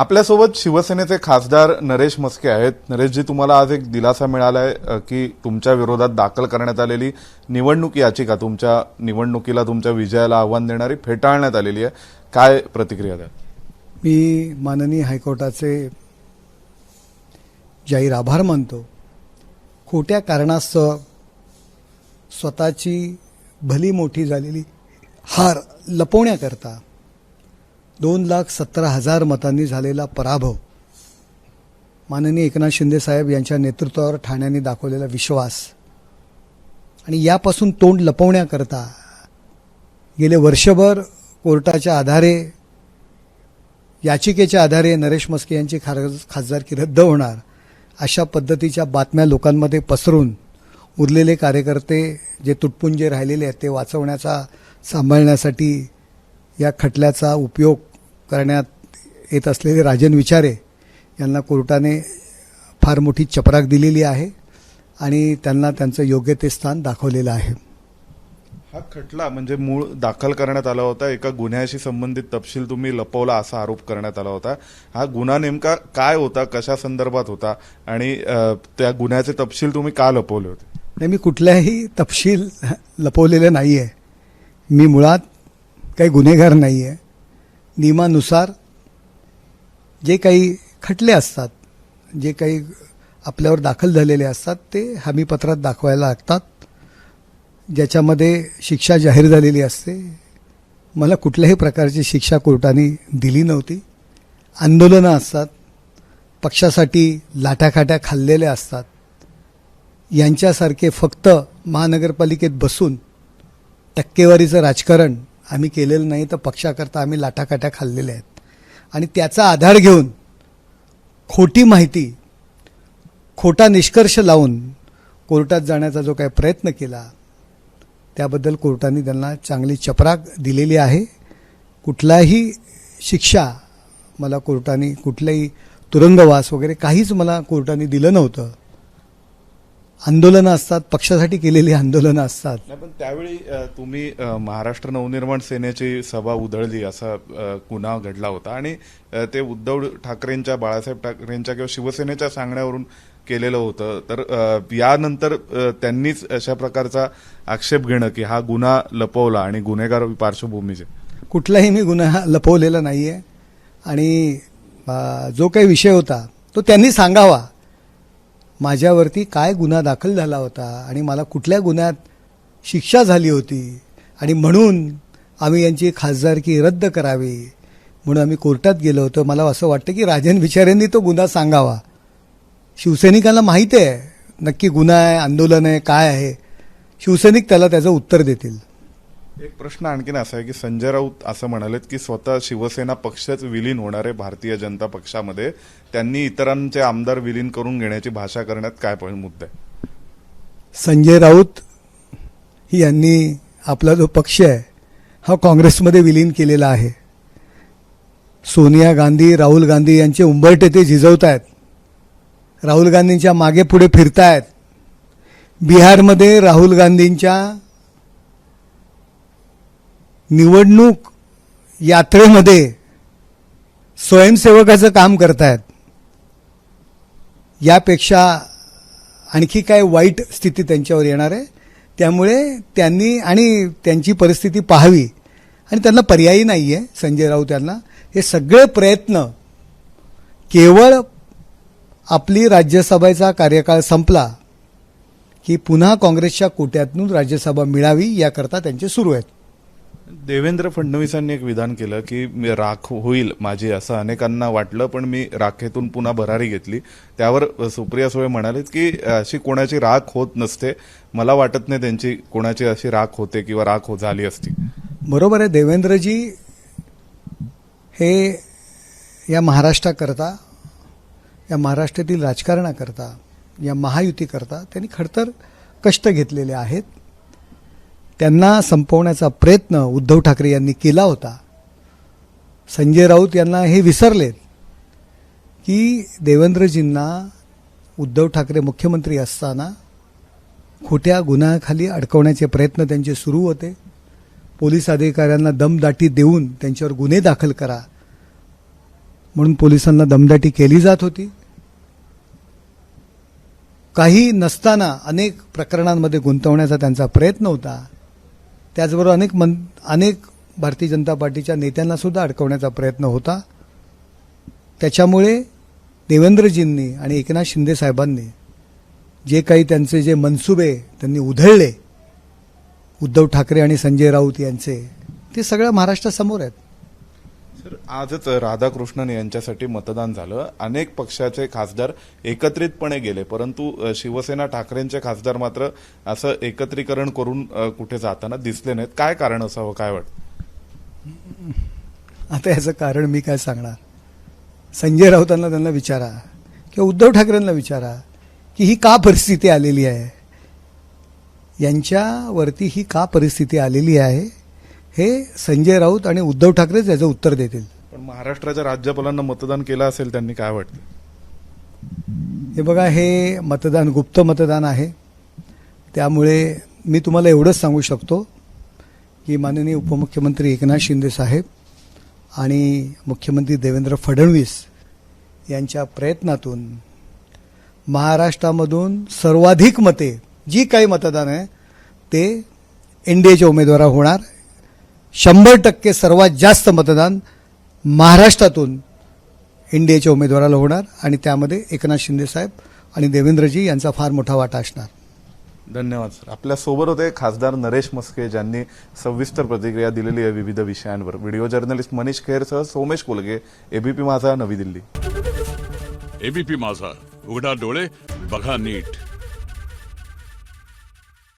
आपल्यासोबत शिवसेनेचे खासदार नरेश मस्के आहेत. नरेशजी तुम्हाला आज एक दिलासा मिळाला आहे की तुमच्या विरोधात दाखल करण्यात आलेली निवडणूक याचिका तुमच्या निवडणुकीला तुमच्या विजयाला आव्हान देणारी फेटाळण्यात आलेली आहे. काय प्रतिक्रिया द्या मी माननीय हायकोर्टाचे जाहीर आभार मानतो. खोट्या कारणास्तव स्वतःची भली मोठी झालेली हार लपवण्याकरता दोन लाख सतरा हजार मतांनी झालेला पराभव. माननीय एकनाथ शिंदे साहेब यांच्या नेतृत्वावर ठाण्याने दाखवलेला विश्वास. आणि यापासून तोंड लपवण्याकरता गेले वर्षभर कोर्टाच्या आधारे याचिकेच्या आधारे नरेश मस्के यांची खार- खासदारकी रद्द होणार अशा पद्धतीच्या बातम्या लोकांमध्ये पसरून उरलेले कार्यकर्ते जे तुटपुंजे राहिलेले आहेत ते वाचवण्याचा सांभाळण्यासाठी या खटल्याचा उपयोग करण्यात येत असलेले राजन विचारे यांना कोर्टाने फार मोठी चपराक दिलेली आहे आणि त्यांना त्यांचं योग्य ते स्थान दाखवलेलं आहे. हा खटला म्हणजे मूळ दाखल करण्यात आला होता. एका गुन्ह्याशी संबंधित तपशील तुम्ही लपवला असा आरोप करण्यात आला होता. हा गुन्हा नेमका काय होता कशा संदर्भात होता आणि त्या गुन्ह्याचे तपशील तुम्ही का लपवले होते? नाही मी कुठल्याही तपशील लपवलेले नाही आहे मी मुळात काही गुन्हेगार नाही आहे नियमानुसार जे काही खटले असतात जे काही आपल्यावर दाखल झालेले असतात ते हमीपत्रात दाखवायला लागतात. ज्याच्यामध्ये शिक्षा जाहीर झालेली असते. मला कुठल्याही प्रकारची शिक्षा कोर्टाने दिली नव्हती. आंदोलनं असतात पक्षासाठी लाटाखाट्या खाल्लेल्या असतात. यांच्यासारखे फक्त महानगरपालिकेत बसून टक्केवारीचं राजकारण आम्ही केलेलं नाही तर पक्षाकरता आम्ही लाटाकाट्या खाल्लेल्या आहेत. आणि त्याचा आधार घेऊन खोटी माहिती खोटा निष्कर्ष लावून कोर्टात जाण्याचा जो काही प्रयत्न केला त्याबद्दल कोर्टाने त्यांना चांगली चपराक दिलेली आहे. कुठलाही शिक्षा मला कोर्टाने कुठलाही तुरुंगवास वगैरे काहीच मला कोर्टाने दिलं नव्हतं. आंदोलनं असतात पक्षासाठी केलेली आंदोलनं असतात. नाही पण त्यावेळी अ, तुम्ही अ, महाराष्ट्र नवनिर्माण सेनेची सभा उधळली असा अ, गुन्हा घडला होता. आणि अ, ते उद्धव ठाकरेंच्या बाळासाहेब ठाकरेंच्या किंवा शिवसेनेच्या सांगण्यावरून केलेलं होतं. तर अ, यानंतर अ, त्यांनीच अशा प्रकारचा आक्षेप घेणं की हा गुन्हा लपवला आणि गुन्हेगार पार्श्वभूमीचे. कुठलाही मी गुन्हा लपवलेला नाही आहे आणि अ, जो काही विषय होता तो त्यांनी सांगावा. माझ्यावरती काय गुन्हा दाखल झाला होता आणि मला कुठल्या गुन्ह्यात शिक्षा झाली होती आणि म्हणून आम्ही यांची खासदारकी रद्द करावी म्हणून आम्ही कोर्टात गेलो होतो. मला असं वाटतं की राजन विचारेंनी तो गुन्हा सांगावा. शिवसैनिकांना माहीत आहे नक्की गुन्हा आहे आंदोलन आहे काय आहे. शिवसैनिक त्याला त्याचं उत्तर देतील. एक प्रश्न आणखीन असा आहे की संजय राऊत असं म्हणालेत की स्वतः शिवसेना पक्षच विलीन होणार आहे भारतीय जनता पक्षामध्ये. त्यांनी इतरांचे आमदार विलीन करून घेण्याची भाषा करण्यात काय पण मुद्दा आहे संजय राऊत यांनी आपला जो पक्ष आहे हा काँग्रेसमध्ये विलीन केलेला आहे. सोनिया गांधी राहुल गांधी यांचे उंबरटे ते झिजवत आहेत राहुल गांधींच्या मागे पुढे फिरतायत. बिहारमध्ये राहुल गांधींच्या निवडणूक यात्रेमध्ये स्वयंसेवकाचं काम करतायत. यापेक्षा आणखी काय वाईट स्थिती त्यांच्यावर येणार आहे. त्यामुळे त्यांनी आणि त्यांची परिस्थिती पाहावी. आणि त्यांना पर्यायी नाही आहे संजय राऊत यांना. हे सगळे प्रयत्न केवळ आपली राज्यसभेचा कार्यकाळ संपला की पुन्हा काँग्रेसच्या कोट्यातून राज्यसभा मिळावी याकरता त्यांचे सुरू आहेत. देवेंद्र फडणवीसांनी एक विधान केलं की मी राख होईल माझी असं अनेकांना वाटलं पण मी राखेतून पुन्हा भरारी घेतली. त्यावर सुप्रिया सुळे म्हणालेत की अशी कोणाची राख होत नसते. मला वाटत नाही त्यांची कोणाची अशी राख होते किंवा राख हो झाली असती. बरोबर आहे. देवेंद्रजी हे या महाराष्ट्राकरता या महाराष्ट्रातील राजकारणाकरता या महायुतीकरता त्यांनी खडतर कष्ट घेतलेले आहेत. त्यांना संपवण्याचा प्रयत्न उद्धव ठाकरे यांनी केला होता. संजय राऊत यांना हे विसरलेत की देवेंद्रजींना उद्धव ठाकरे मुख्यमंत्री असताना खोट्या गुन्ह्याखाली अडकवण्याचे प्रयत्न त्यांचे सुरू होते. पोलीस अधिकाऱ्यांना दमदाटी देऊन त्यांच्यावर गुन्हे दाखल करा म्हणून पोलिसांना दमदाटी केली जात होती. काही नसताना अनेक प्रकरणांमध्ये गुंतवण्याचा त्यांचा प्रयत्न होता. त्याचबरोबर अनेक मन अनेक भारतीय जनता पार्टीच्या नेत्यांना सुद्धा अडकवण्याचा प्रयत्न होता. त्याच्यामुळे देवेंद्रजींनी आणि एकनाथ शिंदे साहेबांनी जे काही त्यांचे जे मनसुबे त्यांनी उधळले उद्धव ठाकरे आणि संजय राऊत यांचे ते सगळ्या महाराष्ट्रासमोर आहेत. सर आजच राधाकृष्णन यांच्यासाठी मतदान झालं. अनेक पक्षाचे खासदार एकत्रितपणे गेले परंतु शिवसेना ठाकरेंचे खासदार मात्र असं एकत्रीकरण करून कुठे जाताना दिसले नाहीत. काय कारण असावं काय वाटतं? आता याचं कारण मी काय सांगणार? संजय राऊतांना त्यांना विचारा किंवा उद्धव ठाकरेंना विचारा की ही का परिस्थिती आलेली आहे? यांच्यावरती ही का परिस्थिती आलेली आहे? हे संजय राऊत आणि उद्धव ठाकरेच याचं उत्तर देतील. पण महाराष्ट्राच्या राज्यपालांना मतदान केलं असेल त्यांनी काय वाटतं? हे बघा हे मतदान गुप्त मतदान आहे. त्यामुळे मी तुम्हाला एवढंच सांगू शकतो की माननीय उपमुख्यमंत्री एकनाथ शिंदे साहेब आणि मुख्यमंत्री देवेंद्र फडणवीस यांच्या प्रयत्नातून महाराष्ट्रामधून सर्वाधिक मते जी काही मतदान आहे ते एन डी एच्या उमेदवारावर होणार शंभर टक्के सर्वात जास्त मतदान महाराष्ट्रातून एन डी एच्या उमेदवाराला होणार आणि त्यामध्ये एकनाथ शिंदे साहेब आणि देवेंद्रजी यांचा फार मोठा वाटा असणार. धन्यवाद सर. आपल्यासोबत होते खासदार नरेश मस्के ज्यांनी सविस्तर प्रतिक्रिया दिलेली आहे विविध विषयांवर. व्हिडिओ जर्नलिस्ट मनीष खेरसह सोमेश कोलगे एबीपी माझा नवी दिल्ली. एबीपी माझा. उघडा डोळे बघा नीट.